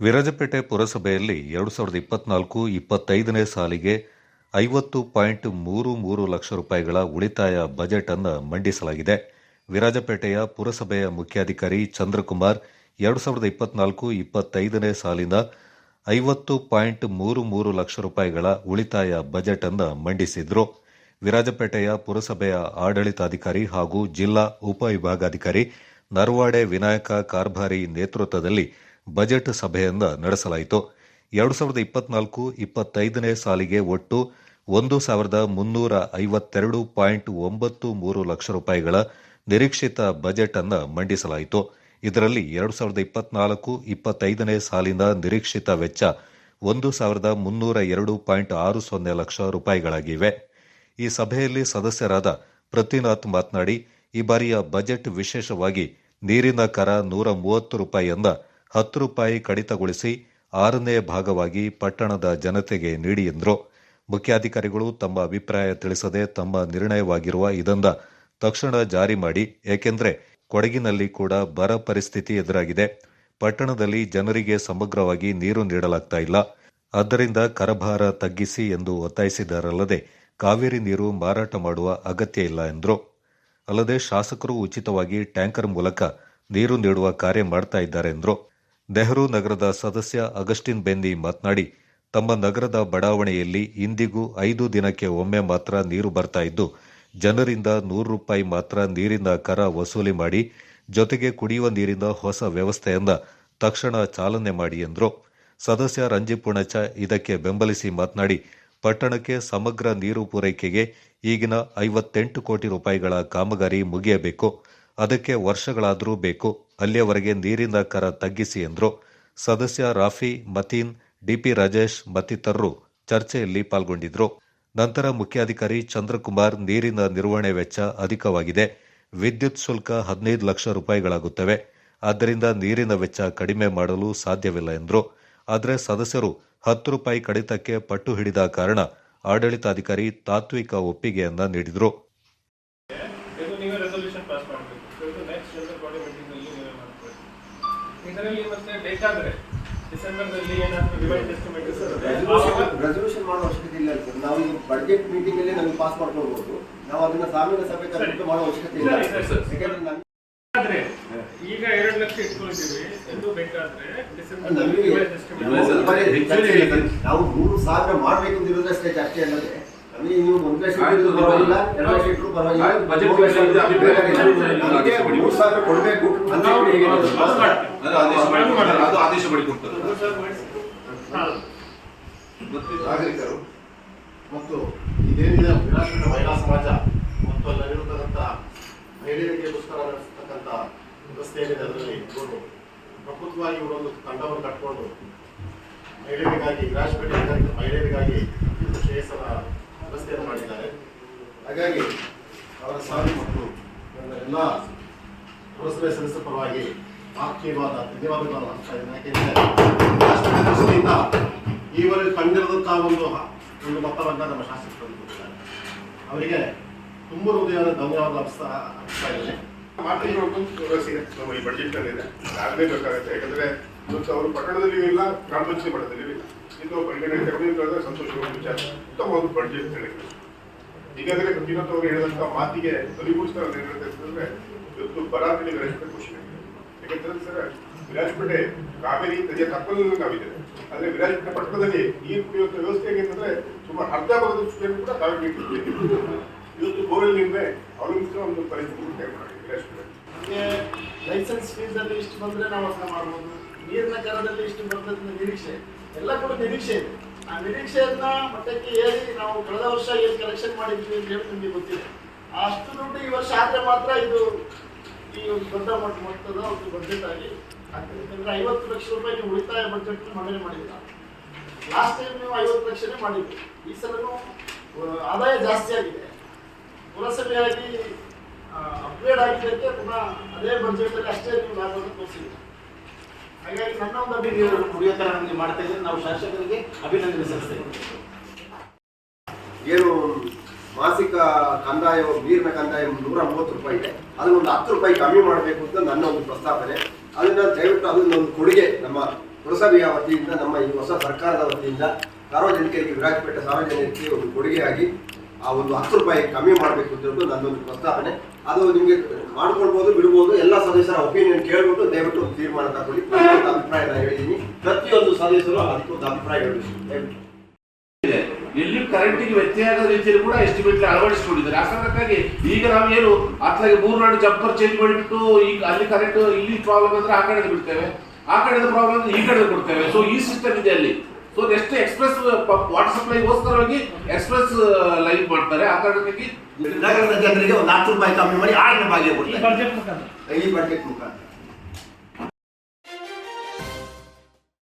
ವಿರಾಜಪೇಟೆ ಪುರಸಭೆಯಲ್ಲಿ ಎರಡು ಸಾವಿರದ ಇಪ್ಪತ್ನಾಲ್ಕು ಇಪ್ಪತ್ತೈದನೇ ಸಾಲಿಗೆ ಐವತ್ತು ಪಾಯಿಂಟ್ ಮೂರು ಮೂರು ಲಕ್ಷ ರೂಪಾಯಿಗಳ ಉಳಿತಾಯ ಬಜೆಟ್ ಅನ್ನು ಮಂಡಿಸಲಾಗಿದೆ. ವಿರಾಜಪೇಟೆಯ ಪುರಸಭೆಯ ಮುಖ್ಯಾಧಿಕಾರಿ ಚಂದ್ರಕುಮಾರ್ ಎರಡು ಸಾವಿರದ ಇಪ್ಪತ್ನಾಲ್ಕು ಇಪ್ಪತ್ತೈದನೇ ಸಾಲಿನ ಐವತ್ತು ಪಾಯಿಂಟ್ ಮೂರು ಮೂರು ಲಕ್ಷ ರೂಪಾಯಿಗಳ ಉಳಿತಾಯ ಬಜೆಟ್ ಅನ್ನು ಮಂಡಿಸಿದ್ರು. ವಿರಾಜಪೇಟೆಯ ಪುರಸಭೆಯ ಆಡಳಿತಾಧಿಕಾರಿ ಹಾಗೂ ಜಿಲ್ಲಾ ಉಪವಿಭಾಗಾಧಿಕಾರಿ ನರ್ವಾಡೆ ವಿನಾಯಕ ಕಾರ್ಭಾರಿ ನೇತೃತ್ವದಲ್ಲಿ ಬಜೆಟ್ ಸಭೆಯನ್ನ ನಡೆಸಲಾಯಿತು. ಎರಡು ಸಾವಿರದ ಇಪ್ಪತ್ನಾಲ್ಕು ಇಪ್ಪತ್ತೈದನೇ ಸಾಲಿಗೆ ಒಟ್ಟು ಒಂದು ಸಾವಿರದ ಮುನ್ನೂರ ಐವತ್ತೆರಡು ಪಾಯಿಂಟ್ ಒಂಬತ್ತು ಮೂರು ಲಕ್ಷ ರೂಪಾಯಿಗಳ ನಿರೀಕ್ಷಿತ ಬಜೆಟ್ ಅನ್ನು ಮಂಡಿಸಲಾಯಿತು. ಇದರಲ್ಲಿ ಎರಡು ಸಾವಿರದ ಇಪ್ಪತ್ನಾಲ್ಕು ಇಪ್ಪತ್ತೈದನೇ ಸಾಲಿನ ನಿರೀಕ್ಷಿತ ವೆಚ್ಚ ಒಂದು ಸಾವಿರದ ಮುನ್ನೂರ ಎರಡು ಪಾಯಿಂಟ್ ಆರು ಸೊನ್ನೆ ಲಕ್ಷ ರೂಪಾಯಿಗಳಾಗಿವೆ. ಈ ಸಭೆಯಲ್ಲಿ ಸದಸ್ಯರಾದ ಪೃಥ್ವಿನಾಥ್ ಮಾತನಾಡಿ, ಈ ಬಾರಿಯ ಬಜೆಟ್ ವಿಶೇಷವಾಗಿ ನೀರಿನ ಕರ ನೂರ ಮೂವತ್ತು ರೂಪಾಯಿಯಿಂದ ಹತ್ತು ರೂಪಾಯಿ ಕಡಿತಗೊಳಿಸಿ ಆರನೇ ಭಾಗವಾಗಿ ಪಟ್ಟಣದ ಜನತೆಗೆ ನೀಡಿ ಎಂದರು. ಮುಖ್ಯಾಧಿಕಾರಿಗಳು ತಮ್ಮ ಅಭಿಪ್ರಾಯ ತಿಳಿಸದೆ ತಮ್ಮ ನಿರ್ಣಯವಾಗಿರುವ ಇದನ್ನ ತಕ್ಷಣ ಜಾರಿ ಮಾಡಿ, ಏಕೆಂದರೆ ಕೊಡಗಿನಲ್ಲಿ ಕೂಡ ಬರ ಪರಿಸ್ಥಿತಿ ಎದುರಾಗಿದೆ. ಪಟ್ಟಣದಲ್ಲಿ ಜನರಿಗೆ ಸಮಗ್ರವಾಗಿ ನೀರು ನೀಡಲಾಗ್ತಾ ಇಲ್ಲ. ಆದ್ದರಿಂದ ಕರಭಾರ ತಗ್ಗಿಸಿ ಎಂದು ಒತ್ತಾಯಿಸಿದರಲ್ಲದೆ ಕಾವೇರಿ ನೀರು ಮಾರಾಟ ಮಾಡುವ ಅಗತ್ಯ ಇಲ್ಲ ಎಂದರು. ಅಲ್ಲದೆ ಶಾಸಕರು ಉಚಿತವಾಗಿ ಟ್ಯಾಂಕರ್ ಮೂಲಕ ನೀರು ನೀಡುವ ಕಾರ್ಯ ಮಾಡ್ತಾ ಇದ್ದಾರೆ ಎಂದರು. ನೆಹರು ನಗರದ ಸದಸ್ಯ ಅಗಸ್ಟಿನ್ ಬೆನ್ನಿ ಮಾತನಾಡಿ, ತಮ್ಮ ನಗರದ ಬಡಾವಣೆಯಲ್ಲಿ ಇಂದಿಗೂ ಐದು ದಿನಕ್ಕೆ ಒಮ್ಮೆ ಮಾತ್ರ ನೀರು ಬರ್ತಾ ಇದ್ದು, ಜನರಿಂದ ನೂರು ರೂಪಾಯಿ ಮಾತ್ರ ನೀರಿನ ಕರ ವಸೂಲಿ ಮಾಡಿ, ಜೊತೆಗೆ ಕುಡಿಯುವ ನೀರಿನ ಹೊಸ ವ್ಯವಸ್ಥೆಯನ್ನ ತಕ್ಷಣ ಚಾಲನೆ ಮಾಡಿ ಎಂದರು. ಸದಸ್ಯ ರಂಜಿ ಪುಣಚ ಇದಕ್ಕೆ ಬೆಂಬಲಿಸಿ ಮಾತನಾಡಿ, ಪಟ್ಟಣಕ್ಕೆ ಸಮಗ್ರ ನೀರು ಪೂರೈಕೆಗೆ ಈಗಿನ ಐವತ್ತೆಂಟು ಕೋಟಿ ರೂಪಾಯಿಗಳ ಕಾಮಗಾರಿ ಮುಗಿಯಬೇಕು. ಅದಕ್ಕೆ ವರ್ಷಗಳಾದರೂ ಬೇಕು, ಅಲ್ಲಿಯವರೆಗೆ ನೀರಿನ ಕರ ತಗ್ಗಿಸಿ ಎಂದರು. ಸದಸ್ಯ ರಾಫಿ, ಮತೀನ್, ಡಿಪಿ ರಾಜೇಶ್ ಮತ್ತಿತರರು ಚರ್ಚೆಯಲ್ಲಿ ಪಾಲ್ಗೊಂಡಿದ್ರು. ನಂತರ ಮುಖ್ಯಾಧಿಕಾರಿ ಚಂದ್ರಕುಮಾರ್, ನೀರಿನ ನಿರ್ವಹಣೆ ವೆಚ್ಚ ಅಧಿಕವಾಗಿದೆ. ವಿದ್ಯುತ್ ಶುಲ್ಕ ಹದಿನೈದು ಲಕ್ಷ ರೂಪಾಯಿಗಳಾಗುತ್ತವೆ. ಆದ್ದರಿಂದ ನೀರಿನ ವೆಚ್ಚ ಕಡಿಮೆ ಮಾಡಲು ಸಾಧ್ಯವಿಲ್ಲ ಎಂದರು. ಆದರೆ ಸದಸ್ಯರು ಹತ್ತು ರೂಪಾಯಿ ಕಡಿತಕ್ಕೆ ಪಟ್ಟು ಹಿಡಿದ ಕಾರಣ ಆಡಳಿತಾಧಿಕಾರಿ ತಾತ್ವಿಕ ಒಪ್ಪಿಗೆಯನ್ನ ನೀಡಿದರು ಇದು ನೀವೇ ರೆಸೊಲ್ಯೂಷನ್ ಪಾಸ್ ಮಾಡಬೇಕು ಇದು ನೆಕ್ಸ್ಟ್ ಜನರಲ್ ಬಾಡಿ ಮೀಟಿಂಗ್ ಅಲ್ಲಿ ನೀವೇ ಮಾಡಬೇಕು ಇದರಲ್ಲಿ ಮತ್ತೆ ಬೇಕಾದ್ರೆ ಡಿಸೆಂಬರ್ನಲ್ಲಿ ಏನಾದ್ರು ರಿವೈಸ್ ಎಸ್ಟಿಮೇಟ್ ರೆಸಲ್ಯೂಷನ್ ಮಾಡೋ ಅವಶ್ಯಕತೆ ಇಲ್ಲ ಸರ್ ನಾವು ಈಗ ಬಡ್ಜೆಟ್ ಮೀಟಿಂಗ್ ಅಲ್ಲಿ ನಮಗೆ ಪಾಸ್ ಮಾಡ್ಕೊಳ್ಬಹುದು ನಾವು ಅದನ್ನ ಸಾಮಾನ್ಯ ಸಭೆ ಕರೆಕ್ಟ್ ಮಾಡೋ ಅವಶ್ಯಕತೆ ಇಲ್ಲ. ಸರಿ, ಸರಿ, ಸರಿ. ಯಾಕಂದ್ರೆ ಆದ್ರೆ ಈಗ ಎರಡು ಲಕ್ಷ ಇಟ್ಕೊಳ್ತೀವಿ ಇದು ಬೇಕಾದ್ರೆ ಡಿಸೆಂಬರ್ ನಾವು ಮೂರು ಸಾವಿರ ಮಾಡ್ಬೇಕು ಅಂತ ಇರೋದಷ್ಟೇ ಜಾಸ್ತಿ ಅಲ್ಲದೆ ನೀವು ಒಂದು ಪರವಾಗಿಲ್ಲ ಎರಡು ಪರವಾಗಿಲ್ಲ. ಅಭಿಪ್ರಾಯ ಬೇಕಾಗಿಲ್ಲ. ಮೂರು ಸಾವಿರ ಕೊಡಬೇಕು. ಅಂತ ಹೇಗೆ ಅದು ಆದೇಶ ಮಾಡಿ ಅದು ಆದೇಶ ಮಾಡಿ ಕೊಡ್ತಾರೆ ಮತ್ತು ನಾಗರಿಕರು ಮತ್ತು ಇದೇನಿದೆ ವಿರಾಟಪೇಟೆ ಮಹಿಳಾ ಸಮಾಜ ಮತ್ತು ಅಲ್ಲಿರತಕ್ಕಂಥ ಮಹಿಳೆಯರಿಗೋಸ್ಕರ ನಡೆಸ್ತಕ್ಕಂಥ ವ್ಯವಸ್ಥೆ ಏನಿದೆ ಅದರಲ್ಲಿ ಇಟ್ಕೊಂಡು ಪ್ರಕೃತವಾಗಿ ಇವರೊಂದು ತಂಡವನ್ನು ಕಟ್ಕೊಂಡು ಮಹಿಳೆಯರಿಗಾಗಿ ವಿರಾಜಪೇಟೆ ಮಹಿಳೆಯರಿಗಾಗಿ ಶ್ರೇಯಸ್ಸರ ವ್ಯವಸ್ಥೆಯನ್ನು ಮಾಡಿದ್ದಾರೆ. ಹಾಗಾಗಿ ಅವರ ಸಾಧನೆ ಮತ್ತು ನನ್ನ ಎಲ್ಲ ಪುರಸಭೆ ಸದಸ್ಯರ ಪರವಾಗಿ ಆತ್ಮೀಯವಾದ ಧನ್ಯವಾದಗಳನ್ನು ಅರ್ಪಿಸ್ತಾ ಇದ್ದೇನೆ. ಯಾಕೆಂದರೆ ದೃಷ್ಟಿಯಿಂದ ಈವರೆಗೆ ಕಂಡಿರದಂತಹ ಒಂದು ಒಂದು ಮೊತ್ತವನ್ನು ನಮ್ಮ ಶಾಸಕರು ಅವರಿಗೆ ತುಂಬ ಹೃದಯದ ಧನ್ಯವಾದ ಅರ್ಪಿಸ್ತಾ ಅರ್ಪಿಸ್ತಾ ಇದ್ದೇನೆ. ಮಾತ್ರ ಈ ಅಲ್ಲಿ ಇದೆ ಆಗಲೇಬೇಕಾಗುತ್ತೆ ಯಾಕಂದ್ರೆ ಇವತ್ತು ಅವರು ಪಟ್ಟಣದಲ್ಲಿಯೂ ಇಲ್ಲ ಗ್ರಾಮ ಪಂಚಾಯತ್ ಮಟ್ಟದಲ್ಲಿಯೂ ಇದು ಪರಿಗಣನೆ ತಗೊಂಡಿದ್ರೆ ಸಂತೋಷವಾದ ವಿಚಾರ. ಉತ್ತಮವಾದ ಒಂದು ಬಡ್ಜೆಟ್ ಹೇಳಿದ್ರು ಈಗಾಗಲೇ ವಿನೋದ್ ಅವರು ಹೇಳಿದಂತ ಮಾತಿಗೆ ಧ್ವನಿಗೂಡಿಸ್ತಾರೆ ಅಂತ ಏನಂತ ಹೇಳಿದ್ರೆ, ಇವತ್ತು ಬರಾತಲ್ಲಿ ವಿರಾಜಪೇಟೆ ಖುಷಿ ಯಾಕಂತಂದ್ರೆ ಸರ್ ವಿರಾಜಪೇಟೆ ಕಾವೇರಿ ನದಿಯ ತಪ್ಪಲಲ್ಲಿ ನಾವಿದ್ದೇವೆ. ಆದ್ರೆ ವಿರಾಜಪೇಟೆ ಪಟ್ಟಣದಲ್ಲಿ ನೀರು ಕುಡಿಯುವಂತ ವ್ಯವಸ್ಥೆ ಹೇಗೆಂತಂದ್ರೆ ಸುಮಾರು ಅರ್ಧ ಭಾಗದಷ್ಟು ಕೂಡ ಕಾವೇರಿ. ಇವತ್ತು ಬೋರ್ವೆಲ್ ನಿಂದೆ ಅವಲಂಬಿಸಿದ ಒಂದು ಪರಿಸ್ಥಿತಿ ಮಾಡಿ ವಿರಾಜಪೇಟೆ. ಲೈಸೆನ್ಸ್ ಫೀಸ್ ಅಲ್ಲಿ ಇಷ್ಟು ಬಂದರೆ ನಾವು ಅದನ್ನ ಮಾಡ್ಬೋದು. ನೀರಿನ ಕರದಲ್ಲಿ ಇಷ್ಟು ಬರ್ತದೆ ನಿರೀಕ್ಷೆ ಎಲ್ಲ ಕೂಡ ನಿರೀಕ್ಷೆ ಇದೆ. ಆ ನಿರೀಕ್ಷೆಯನ್ನ ಮಟ್ಟಕ್ಕೆ ಏರಿ ನಾವು ಕಳೆದ ವರ್ಷ ಏನು ಕಲೆಕ್ಷನ್ ಮಾಡಿದ್ವಿ ಅಂತ ಹೇಳಿ ನಿಮಗೆ ಗೊತ್ತಿದೆ. ಅಷ್ಟು ದುಡ್ಡು ಈ ವರ್ಷ ಆದರೆ ಮಾತ್ರ ಇದು ಈ ಒಂದು ದೊಡ್ಡ ಮೊತ್ತದ ಒಂದು ಬಜೆಟ್ ಆಗಿ ಯಾಕಂದ್ರೆ ಐವತ್ತು ಲಕ್ಷ ರೂಪಾಯಿ ನೀವು ಉಳಿತಾಯ ಬಜೆಟ್ ಮಂಡನೆ ಮಾಡಿಲ್ಲ ಲಾಸ್ಟ್ ಟೈಮ್ ನೀವು ಐವತ್ತು ಲಕ್ಷನೇ ಮಾಡಿದ್ರಿ. ಈ ಸಲನೂ ಆದಾಯ ಜಾಸ್ತಿ ಆಗಿದೆ. ಪುರಸಭೆಯಾಗಿ ಅಪ್ಗ್ರೇಡ್ ಆಗಿದ್ದಕ್ಕೆ ಪುನಃ ಅದೇ ಬಜೆಟ್ ಅಲ್ಲಿ ಅಷ್ಟೇ ನೀವು ಲಾಭವನ್ನು ತೋರಿಸಿಲ್ಲ ಹಾಗಾಗಿ ನನ್ನ ಒಂದು ಅಭಿಪ್ರಾಯ ಕುಡಿಯೋ ನಮಗೆ ನಾವು ಶಾಸಕರಿಗೆ ಅಭಿನಂದನೆ ಸಲ್ಲಿಸ್ತೇವೆ ಏನು ಮಾಸಿಕ ಕಂದಾಯ, ನೀರಿನ ಕಂದಾಯ ನೂರ ಮೂವತ್ತು ರೂಪಾಯಿ ಇದೆ. ಅದನ್ನ ಒಂದು ಹತ್ತು ರೂಪಾಯಿ ಕಮ್ಮಿ ಮಾಡಬೇಕು ಅಂತ ನನ್ನ ಒಂದು ಪ್ರಸ್ತಾಪನೆ ಅದನ್ನ ದಯವಿಟ್ಟು ಅದನ್ನ ಒಂದು ಕೊಡುಗೆ ನಮ್ಮ ಪುರಸಭೆಯ ವತಿಯಿಂದ, ನಮ್ಮ ಈ ಹೊಸ ಸರ್ಕಾರದ ವತಿಯಿಂದ ಸಾರ್ವಜನಿಕರಿಗೆ, ವಿರಾಜಪೇಟೆ ಸಾರ್ವಜನಿಕರಿಗೆ ಒಂದು ಕೊಡುಗೆಯಾಗಿ ಆ ಒಂದು ಹತ್ತು ರೂಪಾಯಿ ಕಮ್ಮಿ ಮಾಡಬೇಕು ಅಂತ ಹೇಳ್ಬಿಟ್ಟು ನನ್ನೊಂದು ಪ್ರಸ್ತಾವನೆ. ಅದು ನಿಮಗೆ ಮಾಡ್ಕೊಳ್ಬೋದು, ಬಿಡ್ಬೋದು, ಎಲ್ಲ ಸದಸ್ಯರ ಒಪಿನಿಯನ್ ಕೇಳ್ಬಿಟ್ಟು ದಯವಿಟ್ಟು ಒಂದು ತೀರ್ಮಾನ ತಗೊಳ್ಳಿ. ಪ್ರತಿಯೊಂದು ಒಂದು ಅಭಿಪ್ರಾಯ ನಾನು ಹೇಳಿದ್ದೀನಿ. ಪ್ರತಿಯೊಂದು ಸದಸ್ಯರು ಅಭಿಪ್ರಾಯ ಹೇಳಬೇಕು ದಯವಿಟ್ಟು ಇದೆ. ಎಲ್ಲಿ ಕರೆಂಟಿಗೆ ವ್ಯತ್ಯಯ ಆಗದ ರೀತಿಯಲ್ಲಿ ಕೂಡ ಎಸ್ಟಿಮೇಟ್ ಅಳವಡಿಸಿಕೊಂಡಿದ್ದಾರೆ. ಆ ಕಾರಣಕ್ಕಾಗಿ ಈಗ ನಾವು ಏನು ಅತ್ಲಾಗೆ ಮೂರು ನಾಡು ಜಂಪರ್ ಚೇಂಜ್ ಮಾಡಿಬಿಟ್ಟು ಈಗ ಅಲ್ಲಿ ಕರೆಂಟ್ ಇಲ್ಲಿ ಪ್ರಾಬ್ಲಮ್ ಅಂದ್ರೆ ಆ ಕಡೆ ಬಿಡ್ತೇವೆ. ಆ ಕಡೆದ ಪ್ರಾಬ್ಲಮ್ ಈ ಕಡೆ ಕೊಡ್ತೇವೆ. ಸೊ ಈ ಸಿಸ್ಟಮ್ ಇದೆ ಅಲ್ಲಿ. ಸೊ ನೆಕ್ಸ್ಟ್ ಎಕ್ಸ್ಪ್ರೆಸ್ ವಾಟರ್ ಸಪ್ಲೈಗೋಸ್ಕರವಾಗಿ ಎಕ್ಸ್ಪ್ರೆಸ್ ಲೈವ್ ಮಾಡ್ತಾರೆ. ಆ ಕಾರಣಕ್ಕಾಗಿ ನಗರದ ಜನರಿಗೆ ಒಂದು ಹತ್ತು ರೂಪಾಯಿ ಕಮ್ಮಿ ಮಾಡಿ ಆರನೇ ಭಾಗ್ಯ ಈ ಕೊಡ್ತಾರೆ ಬಜೆಟ್ ಮುಖಾಂತರ. ಈ ಬಡ್ಜೆಟ್ ಮುಖಾಂತರ.